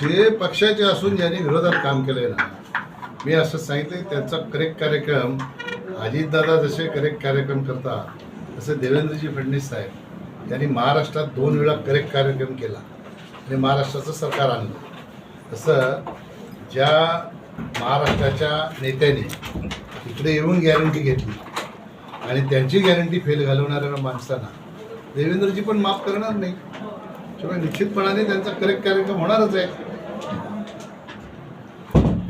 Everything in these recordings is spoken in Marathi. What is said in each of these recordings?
जे पक्षाचे असून ज्यांनी विरोधात काम केलंय ना मी असं सांगितलं त्यांचा करेक्ट कार्यक्रम अजितदादा जसे करेक्ट कार्यक्रम करतात तसं देवेंद्रजी फडणवीस साहेब यांनी महाराष्ट्रात दोन वेळा करेक्ट कार्यक्रम केला आणि महाराष्ट्राचं सरकार आणलं. तसं ज्या महाराष्ट्राच्या नेत्यांनी इकडे येऊन गॅरंटी घेतली आणि त्यांची गॅरंटी फेल घालवणाऱ्या माणसांना देवेंद्रजी पण माफ करणार नाही. त्यामुळे निश्चितपणाने त्यांचा करेक्ट कार्यक्रम होणारच आहे.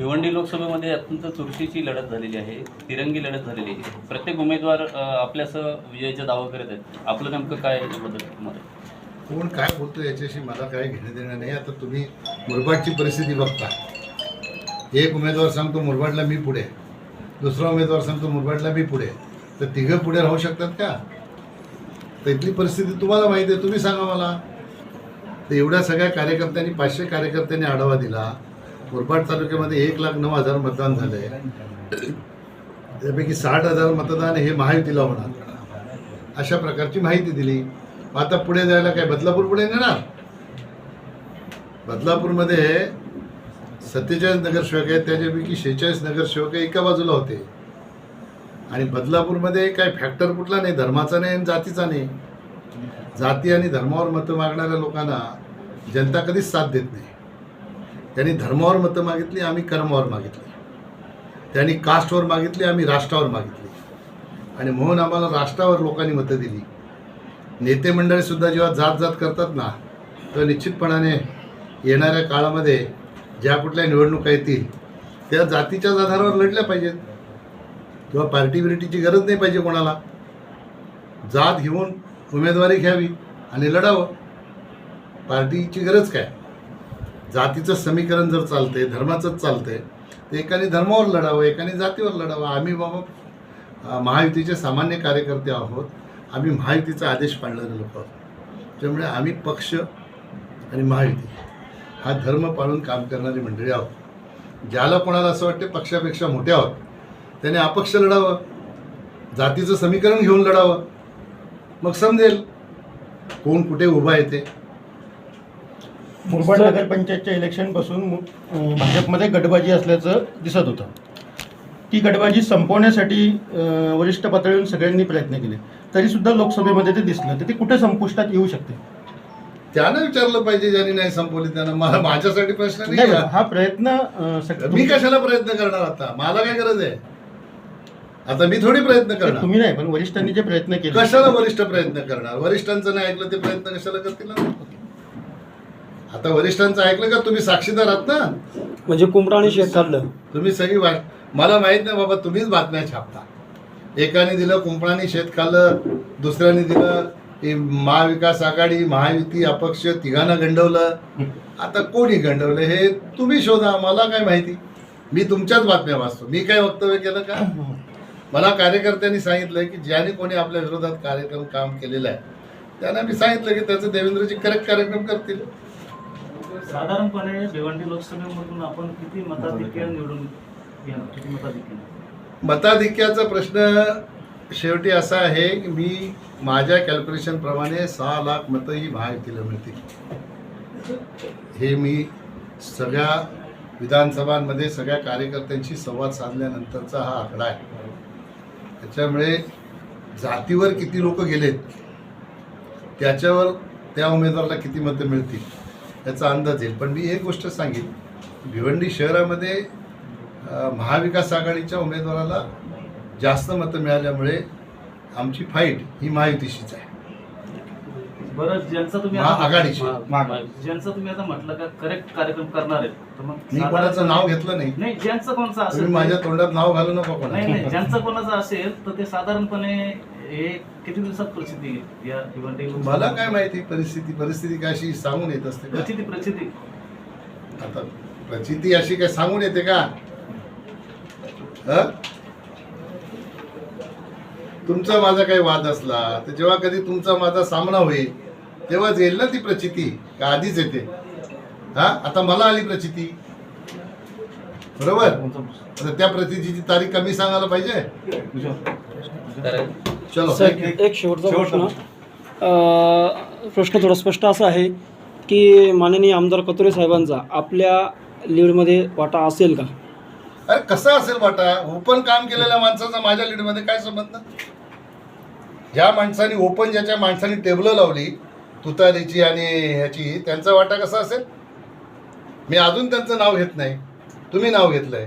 भिवंडी लोकसभेमध्ये अत्यंत चुरशीची लढत झालेली आहे तिरंगी लढत झालेली आहे. प्रत्येक उमेदवार आपल्यासह विजयाचा दावा करत आहेत. आपलं नेमकं काय याच्याबद्दल तुम्हाला? कोण काय बोलतो याच्याशी मला काय घेणं देणं नाही. आता तुम्ही मुरबाडची परिस्थिती बघता. एक उमेदवार सांगतो मुरबाडला मी पुढे. दुसरा उमेदवार सांगतो मुरबाडला मी पुढे. तर तिघं पुढे राहू शकतात का? तर इथली परिस्थिती तुम्हाला माहिती आहे. तुम्ही सांगा मला. तर एवढ्या सगळ्या कार्यकर्त्यांनी पाचशे कार्यकर्त्यांनी आढावा दिला. मुरबाड तालुक्यामध्ये एक लाख नऊ हजार मतदान झाले त्यापैकी साठ हजार मतदान हे महायुतीला होणार. अशा प्रकारची माहिती दिली. आता पुढे जायला काय? बदलापूर पुढे नेणार? बदलापूरमध्ये सत्तेचाळीस नगरसेवक आहेत. त्याच्यापैकी शेहेचाळीस नगरसेवक एका बाजूला होते. आणि बदलापूरमध्ये काय फॅक्टर कुठला नाही? धर्माचा नाही आणि जातीचा नाही. जाती आणि धर्मावर मतं मागणाऱ्या लोकांना जनता कधीच साथ देत नाही. त्यांनी धर्मावर मतं मागितली आम्ही कर्मावर मागितली. त्यांनी कास्टवर मागितली आम्ही राष्ट्रावर मागितली. आणि म्हणून आम्हाला राष्ट्रावर लोकांनी मतं दिली. नेते मंडळीसुद्धा जेव्हा जात जात करतात ना तर निश्चितपणाने येणाऱ्या काळामध्ये ज्या कुठल्या निवडणुका येतील त्या जातीच्याच आधारावर लढल्या पाहिजेत. किंवा पार्टी बिर्टीची गरज नाही पाहिजे कोणाला. जात घेऊन उमेदवारी घ्यावी आणि लढावं. पार्टीची गरज काय? जातीचं समीकरण जर चालतंय धर्माचंच चालतंय तर एकाने धर्मावर लढावं एकाने जातीवर लढावं. आम्ही बाबा महायुतीचे सामान्य कार्यकर्ते आहोत. आम्ही महायुतीचा आदेश पाळणारे लोक आहोत. त्यामुळे आम्ही पक्ष आणि महायुती हा धर्म पाळून काम करणारी मंडळी आहोत. ज्याला कोणाला असं वाटते पक्षापेक्षा मोठे आहोत त्याने अपक्ष लढावं जातीचं समीकरण घेऊन लढावं. मग समजेल कोण कुठे उभा येते मुरबाड नगरपंचायतच्या इलेक्शनपासून भाजपमध्ये गटबाजी असल्याचं दिसत होतं. ती गटबाजी संपवण्यासाठी वरिष्ठ पातळीवरून सगळ्यांनी प्रयत्न केले. तरीसुद्धा लोकसभेमध्ये ते दिसलं. तर ते कुठे संपुष्टात येऊ शकते? त्यानं विचारलं पाहिजे ज्यांनी नाही संपवली त्यानं. मला माझ्यासाठी प्रश्न नाही. हा प्रयत्न मी कशाला प्रयत्न करणार आता? मला काय गरज आहे? आता मी थोडी प्रयत्न करणार. तुम्ही नाही पण वरिष्ठांनी जे प्रयत्न केले. कशाला वरिष्ठ प्रयत्न करणार? वरिष्ठांचं नाही ऐकलं ते प्रयत्न कशाला करतील ना? आता वरिष्ठांचं ऐकलं का? तुम्ही साक्षीदार आहात ना? म्हणजे कुंपणाने शेत काढलं तुम्ही सगळी वा मला माहीत नाही बाबा तुम्हीच बातम्या छापता. एकाने दिलं कुंपणाने शेत खाल्लं दुसऱ्याने दिलं हे महाविकास आघाडी महायुती अपक्ष तिघांना गंडवलं. आता कोणी गंडवलं हे तुम्ही शोधा मला काय माहिती? मी तुमच्याच बातम्या वाचतो. मी काय वक्तव्य केलं का? मला कार्यकर्त्यांनी सांगितलं की ज्याने कोणी आपल्या विरोधात कार्यक्रम काम केलेलं आहे त्यांना मी सांगितलं की त्याचं देवेंद्रजी करेक्ट कार्यक्रम करतील. साधारणपणे भिवंडी लोकसभेमधून आपण किती मताधिक्य निवडून घेणार? किती मताधिक्य मताधिक्याचा प्रश्न शेवटी असा आहे की मी माझ्या कॅल्क्युलेशनप्रमाणे सहा लाख मतं ही महायुतीला मिळतील. हे मी सगळ्या विधानसभांमध्ये सगळ्या कार्यकर्त्यांशी संवाद साधल्यानंतरचा हा आकडा आहे. त्याच्यामुळे जातीवर किती लोक गेलेत त्याच्यावर त्या उमेदवाराला किती मतं मिळतील? याचा अंदाज येईल. पण मी एक गोष्ट सांगेन. भिवंडी शहरामध्ये महाविकास आघाडीच्या उमेदवाराला जास्त मतं मिळाल्यामुळे आमची फाईट ही महायुतीशीच आहे. बरं ज्यांचं तुम्ही. महा- ज्यांचं तुम्ही आता म्हटलं का करेक्ट कार्यक्रम करणार आहेत तर मग मी कोणाचं नाव घेतलं नाही. नाही ज्यांचं कोणाचं असेल माझ्या तोंडात नाव घालू नका नाही कोणाचं नाही ज्यांचं कोणाचं असेल तर ते साधारणपणे हे किती दिवसात येईल या मला काय माहिती परिस्थिती परिस्थिती काय अशी सांगून येत असते? का प्रचिती प्रचिती. आता प्रचिती अशी काय सांगून येते का? हं? तुमचा माझा काही वाद असला तर जेव्हा कधी तुमचा माझा सामना होईल तेव्हाच येईल ना ती प्रचिती का आधीच येते? हा? आता मला आली प्रचिती. बरोबर? आता त्या प्रचितीची तारीख कमी सांगायला पाहिजे? चलो. सर एक शेवटचा प्रश्न. अं, प्रश्न थोडा स्पष्ट असा आहे की माननीय आमदार कतोरे साहेबांचा आपल्या लीडमध्ये वाटा असेल का? अरे कसं असेल वाटा? ओपन काम केलेल्या माणसाचा माझ्या लीडमध्ये काय संबंध? ज्या माणसाने ओपन ज्याच्या माणसाने टेबलं लावली तुतारीची आणि ह्याची त्यांचा वाटा कसा असेल? मी अजून त्यांचं नाव घेत नाही. तुम्ही नाव घेतलंय.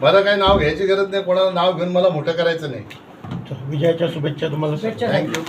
मला काही नाव घ्यायची गरज नाही कोणाला नाव घेऊन मला मोठं करायचं नाही. विजयाच्या शुभेच्छा तुम्हाला. सर. थँक्यू